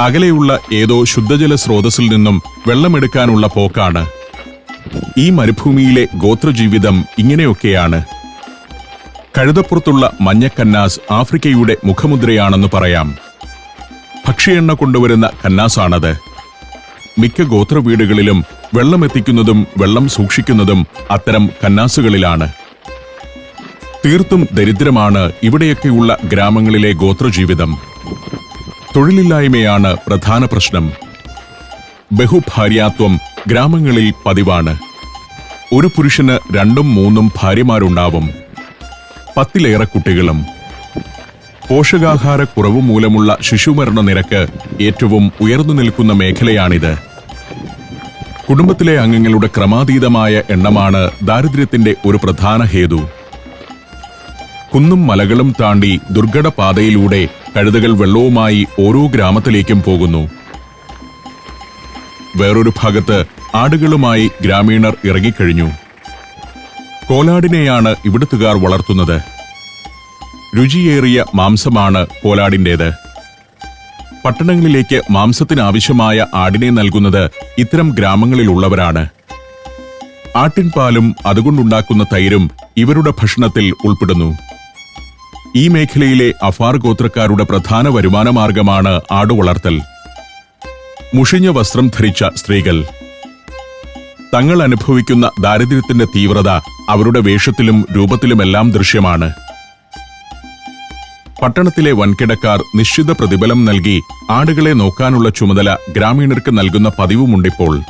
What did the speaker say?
അകലെയുള്ള ഏതോ ശുദ്ധജല സ്രോതസ്സിൽ നിന്നും വെള്ളമെടുക്കാനുള്ള പോക്കാണ്. ഈ മരുഭൂമിയിലെ ഗോത്രജീവിതം ഇങ്ങനെയൊക്കെയാണ്. കഴുതപ്പുറത്തുള്ള മഞ്ഞക്കന്നാസ് ആഫ്രിക്കയുടെ മുഖമുദ്രയാണെന്ന് പറയാം. ഭക്ഷ്യയെണ്ണ കൊണ്ടുവരുന്ന കന്നാസാണത്. മിക്ക ഗോത്ര വീടുകളിലും വെള്ളമെത്തിക്കുന്നതും വെള്ളം സൂക്ഷിക്കുന്നതും അത്തരം കന്നാസുകളിലാണ്. തീർത്തും ദരിദ്രമാണ് ഇവിടെയൊക്കെയുള്ള ഗ്രാമങ്ങളിലെ ഗോത്രജീവിതം. തൊഴിലില്ലായ്മയാണ് പ്രധാന പ്രശ്നം. ബഹുഭാര്യാത്വം ഗ്രാമങ്ങളിൽ പതിവാണ്. ഒരു പുരുഷന് രണ്ടും മൂന്നും ഭാര്യമാരുണ്ടാവും. പത്തിലേറെ കുട്ടികളും. പോഷകാഹാരക്കുറവ് മൂലമുള്ള ശിശുമരണ നിരക്ക് ഏറ്റവും ഉയർന്നു നിൽക്കുന്ന മേഖലയാണിത്. കുടുംബത്തിലെ അംഗങ്ങളുടെ ക്രമാതീതമായ എണ്ണമാണ് ദാരിദ്ര്യത്തിന്റെ ഒരു പ്രധാന ഹേതു. കുന്നും മലകളും താണ്ടി ദുർഘട പാതയിലൂടെ കഴുതകൾ വെള്ളവുമായി ഓരോ ഗ്രാമത്തിലേക്കും പോകുന്നു. വേറൊരു ഭാഗത്ത് ആടുകളുമായി ഗ്രാമീണർ ഇറങ്ങിക്കഴിഞ്ഞു. കോലാടിനെയാണ് ഇവിടുത്തുകാർ വളർത്തുന്നത്. രുചിയേറിയ മാംസമാണ് കോലാടിന്റേത് പട്ടണങ്ങളിലേക്ക് മാംസത്തിനാവശ്യമായ ആടിനെ നൽകുന്നത് ഇത്തരം ഗ്രാമങ്ങളിലുള്ളവരാണ്. ആട്ടിൻപാലും അതുകൊണ്ടുണ്ടാക്കുന്ന തൈരും ഇവരുടെ ഭക്ഷണത്തിൽ ഉൾപ്പെടുന്നു. ഈ മേഖലയിലെ അഫാർ ഗോത്രക്കാരുടെ പ്രധാന വരുമാന മാർഗമാണ് ആടുവളർത്തൽ മുഷിഞ്ഞ വസ്ത്രം ധരിച്ച സ്ത്രീകൾ. തങ്ങൾ അനുഭവിക്കുന്ന ദാരിദ്ര്യത്തിന്റെ തീവ്രത അവരുടെ വേഷത്തിലും രൂപത്തിലുമെല്ലാം ദൃശ്യമാണ്. പട്ടണത്തിലെ വൻകിടക്കാർ നിശ്ചിത പ്രതിഫലം നൽകി ആടുകളെ നോക്കാനുള്ള ചുമതല ഗ്രാമീണർക്ക് നൽകുന്ന പതിവുമുണ്ടിപ്പോൾ.